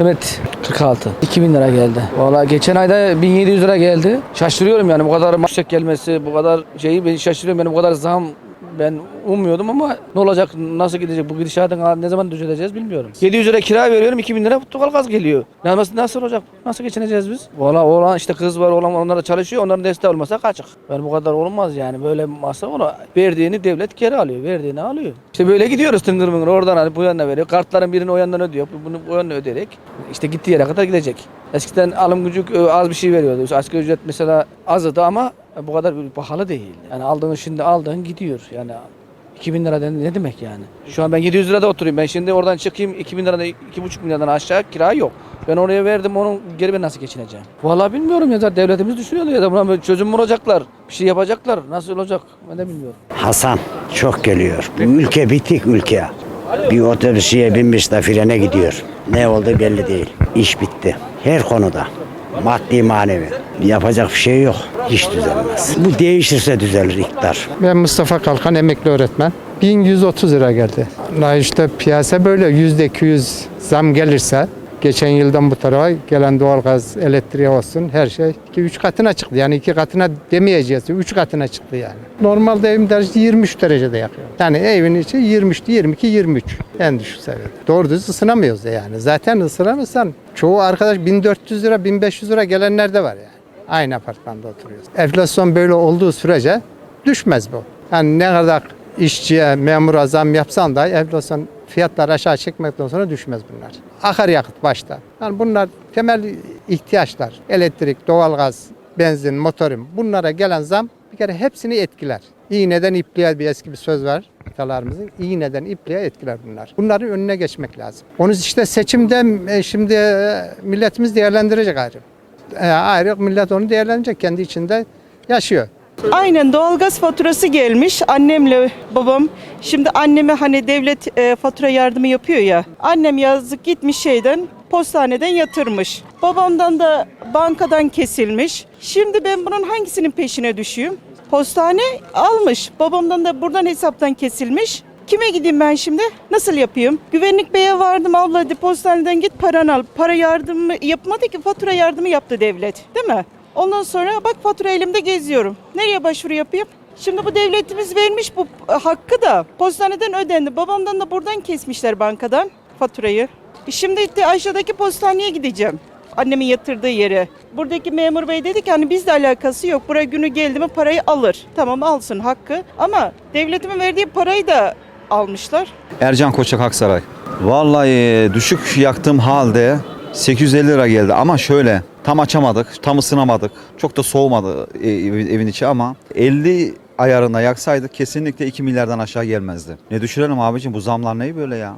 Evet 46. 2000 lira geldi. Valla geçen ayda 1700 lira geldi. Şaşırıyorum yani bu kadar yüksek gelmesi, bu kadar şeyi ben şaşırıyorum yani bu kadar zam ben ummuyordum ama ne olacak, nasıl gidecek, bu gidişatın ne zaman düzeleceğiz bilmiyorum. 700 lira kira veriyorum, 2000 lira doğal gaz geliyor. Nasıl, nasıl olacak, nasıl geçineceğiz biz? Valla oğlan işte kız var, oğlan onlar da çalışıyor, onların desteği olmasa kaçık. Ben bu kadar olmaz yani böyle masa ona verdiğini devlet geri alıyor, verdiğini alıyor. İşte böyle gidiyoruz tıngır mıngır oradan alıp bu yanına veriyor. Kartların birini o yandan ödüyor, bunu bu yanına ödeyerek işte gittiği yere kadar gidecek. Eskiden alım gücü az bir şey veriyordu. Asgari ücret mesela azdı ama bu kadar pahalı değil. Yani aldığın şimdi aldığın gidiyor. Yani 2000 lira ne demek yani? Şu an ben 700 lirada oturayım. Ben şimdi oradan çıkayım 2000 liradan 2,5 bin liradan aşağı kira yok. Ben oraya verdim onun geri ben nasıl geçineceğim? Vallahi bilmiyorum ya zaten devletimiz düşünüyordu ya da buna çözüm bulacaklar. Bir şey yapacaklar. Nasıl olacak? Ben de bilmiyorum. Hasan çok geliyor. Bu ülke bitik ülke. Bir otobüsüye binmiş de frene gidiyor. Ne oldu belli değil. İş bitti. Her konuda. Maddi manevi. Yapacak bir şey yok. Hiç düzelmez. Bu değişirse düzelir iktidar. Ben Mustafa Kalkan emekli öğretmen. 1130 lira geldi. La işte piyasa böyle yüzde 200 zam gelirse geçen yıldan bu tarafa gelen doğalgaz, elektriğe olsun her şey 2-3 katına çıktı. Yani 2 katına demeyeceğiz. 3 katına çıktı yani. Normalde evim derecesi 23 derecede yakıyor. Yani evin içi 23, 22, 23 en düşük seviyede. Doğru düz ısınamıyoruz yani. Zaten ısınamıyorsan çoğu arkadaş 1400 lira, 1500 lira gelenler de var yani. Aynı apartmanda oturuyoruz. Enflasyon böyle olduğu sürece düşmez bu. Yani ne kadar işçiye, memura zam yapsan da enflasyon fiyatları aşağı çekmekten sonra düşmez bunlar. Akaryakıt başta. Yani bunlar temel ihtiyaçlar. Elektrik, doğalgaz, benzin, motorum bunlara gelen zam bir kere hepsini etkiler. İğneden ipliğe bir eski bir söz var atalarımızın. İğneden ipliğe etkiler bunlar. Bunların önüne geçmek lazım. Onu işte seçimde e, şimdi e, milletimiz değerlendirecek ayrı. E, ayrı millet onu değerlendirecek kendi içinde yaşıyor. Aynen doğalgaz faturası gelmiş annemle babam. Şimdi anneme hani devlet e, fatura yardımı yapıyor ya. Annem yazık gitmiş şeyden postaneden yatırmış. Babamdan da bankadan kesilmiş. Şimdi ben bunun hangisinin peşine düşeyim? Postane almış. Babamdan da buradan hesaptan kesilmiş. Kime gideyim ben şimdi? Nasıl yapayım? Güvenlik beye vardım abla hadi postaneden git paranı al. Para yardımı yapmadı ki fatura yardımı yaptı devlet. Değil mi? Ondan sonra bak fatura elimde geziyorum. Nereye başvuru yapayım? Şimdi bu devletimiz vermiş bu e, hakkı da postaneden ödendi. Babamdan da buradan kesmişler bankadan faturayı. E Şimdi de aşağıdaki postaneye gideceğim. Annemin yatırdığı yere. Buradaki memur bey dedi ki hani bizle alakası yok. Buraya günü geldi mi parayı alır. Tamam alsın hakkı. Ama devletimin verdiği parayı da almışlar. Ercan Koçak Aksaray. Vallahi düşük yaktığım halde 850 lira geldi ama şöyle tam açamadık, tam ısınamadık. Çok da soğumadı e, ev- evin içi ama 50 ayarında yaksaydık kesinlikle 2 milyardan aşağı gelmezdi. Ne düşünelim abicim bu zamlar ne böyle ya?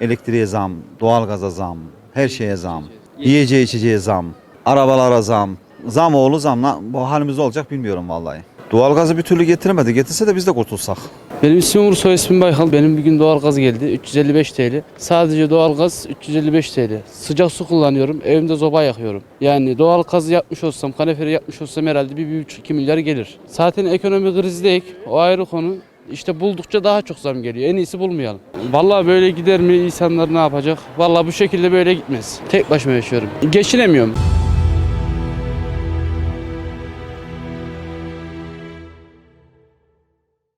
Elektriğe zam, doğalgaza zam, her şeye zam, yiyeceğe içeceğe zam, arabalara zam. Zam oğlu zam lan bu halimiz olacak bilmiyorum vallahi. Doğalgazı bir türlü getiremedi. Getirse de biz de kurtulsak. Benim ismim Uğur, soy ismim Baykal. Benim bir gün doğalgaz geldi. 355 TL. Sadece doğalgaz 355 TL. Sıcak su kullanıyorum. Evimde zoba yakıyorum. Yani doğalgaz yapmış olsam, kaneferi yapmış olsam herhalde bir, bir buçuk, iki milyar gelir. Zaten ekonomi krizdeyik. O ayrı konu. İşte buldukça daha çok zam geliyor. En iyisi bulmayalım. Vallahi böyle gider mi insanlar ne yapacak? Vallahi bu şekilde böyle gitmez. Tek başıma yaşıyorum. Geçinemiyorum.